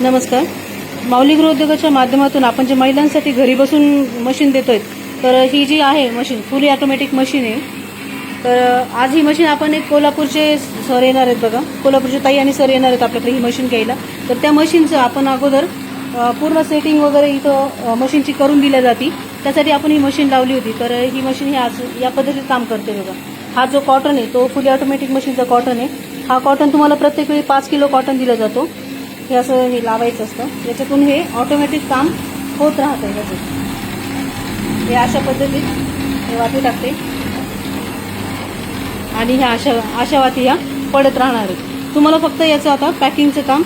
नमस्कार. माऊली गृहोद्योगाच्या माध्यमातून आपण जे महिलांसाठी घरी बसून मशीन देतोय तर ही जी आहे मशीन फुली ऑटोमॅटिक मशीन आहे. तर आज ही मशीन आपण एक कोल्हापूरचे सर येणार आहेत बघा. कोल्हापूरचे ताई आणि सर येणार आहेत आपल्याकडे ही मशीन घ्यायला. तर त्या मशीनचं आपण अगोदर पूर्ण सेटिंग वगैरे इथं मशीनची करून दिल्या जाती. त्यासाठी आपण ही मशीन लावली होती. तर ही मशीन ही आज या पद्धतीत काम करते बघा. हा जो कॉटन आहे तो फुली ऑटोमॅटिक मशीनचा कॉटन आहे. हा कॉटन तुम्हाला प्रत्येक वेळी पाच किलो कॉटन दिला जातो. हे असं हे लावायचं असतं. याच्यातून हे ऑटोमॅटिक काम होत राहतं ह्याचं हे अशा पद्धतीत हे वाती टाकते. आणि ह्या अशा अशा वाती ह्या पडत राहणार आहे तुम्हाला फक्त याचं आता पॅकिंगचं काम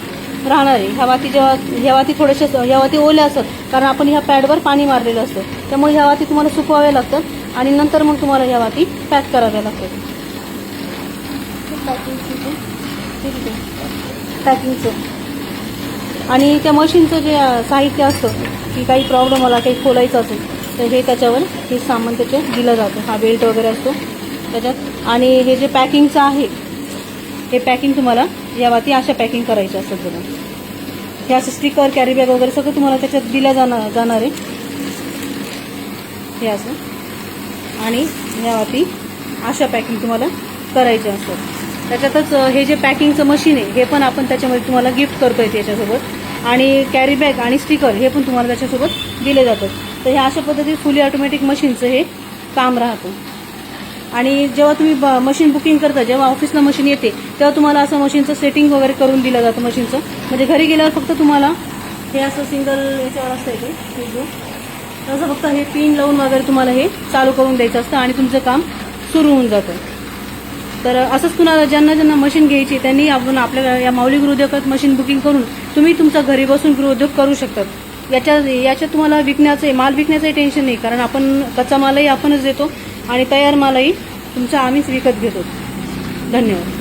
राहणार आहे. ह्या वाती जेव्हा ह्या वाती थोड्याशा ह्या वाती ओल्या असतात कारण आपण ह्या पॅडवर पाणी मारलेलं असतं. त्यामुळे ह्या वाती तुम्हाला सुकवाव्या लागतात आणि नंतर मग तुम्हाला ह्या वाती पॅक कराव्या लागतात. पॅकिंगचं आणि त्या मशीनचं जे साहित्य असतं की काही प्रॉब्लेम आला काही खोलायचं असेल तर हे त्याच्यावर हे सामान त्याचे दिलं जातं. हा बेल्ट वगैरे असतो त्याच्यात. आणि हे जे पॅकिंगचं आहे हे पॅकिंग तुम्हाला या वाती अशा पॅकिंग करायच्या असतात बघा. हे असं स्टिकर कॅरी बॅग वगैरे सगळं तुम्हाला त्याच्यात दिल्या जाणार जाणार आहे. हे असं. आणि या वाती अशा पॅकिंग तुम्हाला करायच्या असतात. त्याच्यातच हे जे पॅकिंगचं मशीन आहे हे पण आपण त्याच्यामध्ये तुम्हाला गिफ्ट करतो आहे त्याच्यासोबत. आणि कॅरी बॅग आणि स्टिकर हे पण तुम्हाला त्याच्यासोबत दिले जातात. तर ह्या अशा पद्धतीत फुली ऑटोमॅटिक मशीनचं हे काम राहतं. आणि जेव्हा तुम्ही ब- मशीन बुकिंग करता जेव्हा ऑफिसला मशीन येते तेव्हा तुम्हाला असं मशीनचं सेटिंग वगैरे करून दिलं जातं मशीनचं म्हणजे घरी गेल्यावर फक्त तुम्हाला हे असं सिंगल याच्यावर असतं इथे तसं फक्त हे पिन लावून वगैरे तुम्हाला हे चालू करून द्यायचं असतं आणि तुमचं काम सुरू होऊन जातं. तर असंच कुणाला ज्यांना ज्यांना मशीन घ्यायची त्यांनी आपण आपल्या या माऊली गृहोद्योगात मशीन बुकिंग करून तुम्ही तुमचा घरी बसून गृहोद्योग करू शकतात. याच्या याच्या तुम्हाला विकण्याचं माल विकण्याचंही टेन्शन नाही कारण आपण कच्चा मालही आपणच देतो आणि तयार मालही तुमचा आम्हीच विकत घेतो. धन्यवाद.